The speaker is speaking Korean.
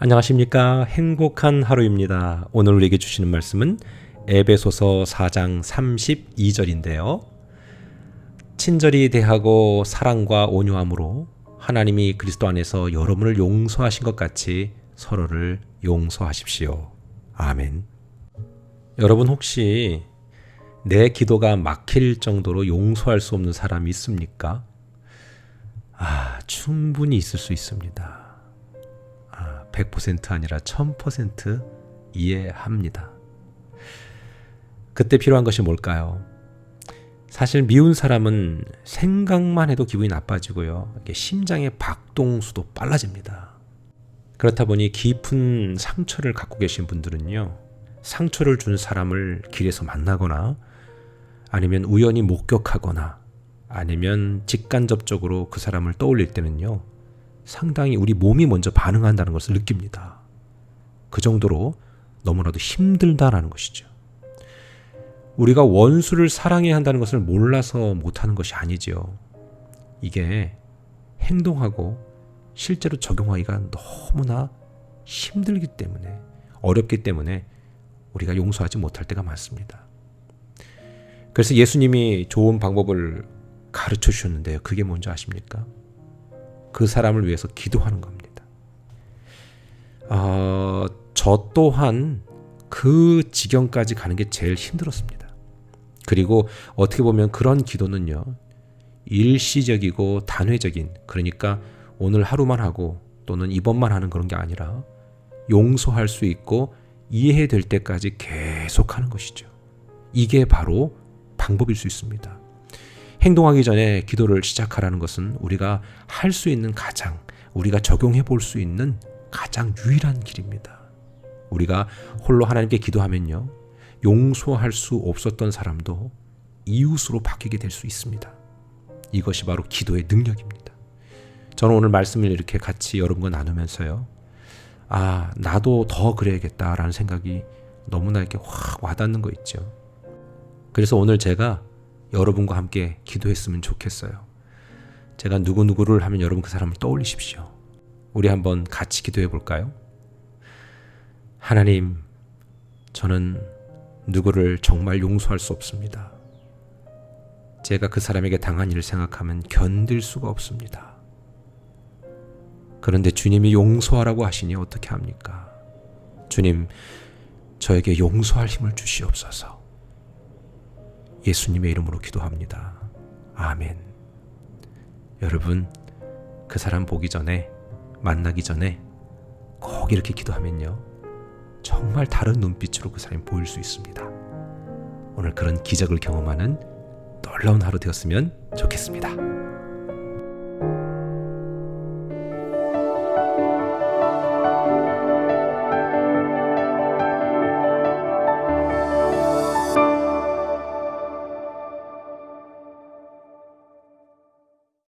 안녕하십니까. 행복한 하루입니다. 오늘 우리에게 주시는 말씀은 에베소서 4장 32절인데요. 친절히 대하고 사랑과 온유함으로 하나님이 그리스도 안에서 여러분을 용서하신 것 같이 서로를 용서하십시오. 아멘. 여러분 혹시 내 기도가 막힐 정도로 용서할 수 없는 사람이 있습니까? 아, 충분히 있을 수 있습니다. 100% 아니라 1000% 이해합니다. 그때 필요한 것이 뭘까요? 사실 미운 사람은 생각만 해도 기분이 나빠지고요. 심장의 박동수도 빨라집니다. 그렇다 보니 깊은 상처를 갖고 계신 분들은요. 상처를 준 사람을 길에서 만나거나 아니면 우연히 목격하거나 아니면 직간접적으로 그 사람을 떠올릴 때는요. 상당히 우리 몸이 먼저 반응한다는 것을 느낍니다. 그 정도로 너무나도 힘들다라는 것이죠. 우리가 원수를 사랑해야 한다는 것을 몰라서 못하는 것이 아니지요. 이게 행동하고 실제로 적용하기가 너무나 힘들기 때문에 어렵기 때문에 우리가 용서하지 못할 때가 많습니다. 그래서 예수님이 좋은 방법을 가르쳐 주셨는데요. 그게 뭔지 아십니까? 그 사람을 위해서 기도하는 겁니다. 어, 저 또한 그 지경까지 가는 게 제일 힘들었습니다. 그리고 어떻게 보면 그런 기도는요, 일시적이고 단회적인, 그러니까 오늘 하루만 하고 또는 이번만 하는 그런 게 아니라 용서할 수 있고 이해될 때까지 계속 하는 것이죠. 이게 바로 방법일 수 있습니다. 행동하기 전에 기도를 시작하라는 것은 우리가 할 수 있는 가장, 우리가 적용해 볼 수 있는 가장 유일한 길입니다. 우리가 홀로 하나님께 기도하면요. 용서할 수 없었던 사람도 이웃으로 바뀌게 될 수 있습니다. 이것이 바로 기도의 능력입니다. 저는 오늘 말씀을 이렇게 같이 여러분과 나누면서요. 아, 나도 더 그래야겠다라는 생각이 너무나 이렇게 확 와닿는 거 있죠. 그래서 오늘 제가 여러분과 함께 기도했으면 좋겠어요. 제가 누구누구를 하면 여러분 그 사람을 떠올리십시오. 우리 한번 같이 기도해 볼까요? 하나님, 저는 누구를 정말 용서할 수 없습니다. 제가 그 사람에게 당한 일을 생각하면 견딜 수가 없습니다. 그런데 주님이 용서하라고 하시니 어떻게 합니까? 주님, 저에게 용서할 힘을 주시옵소서. 예수님의 이름으로 기도합니다. 아멘. 여러분, 그 사람 보기 전에, 만나기 전에 꼭 이렇게 기도하면요. 정말 다른 눈빛으로 그 사람이 보일 수 있습니다. 오늘 그런 기적을 경험하는 놀라운 하루 되었으면 좋겠습니다.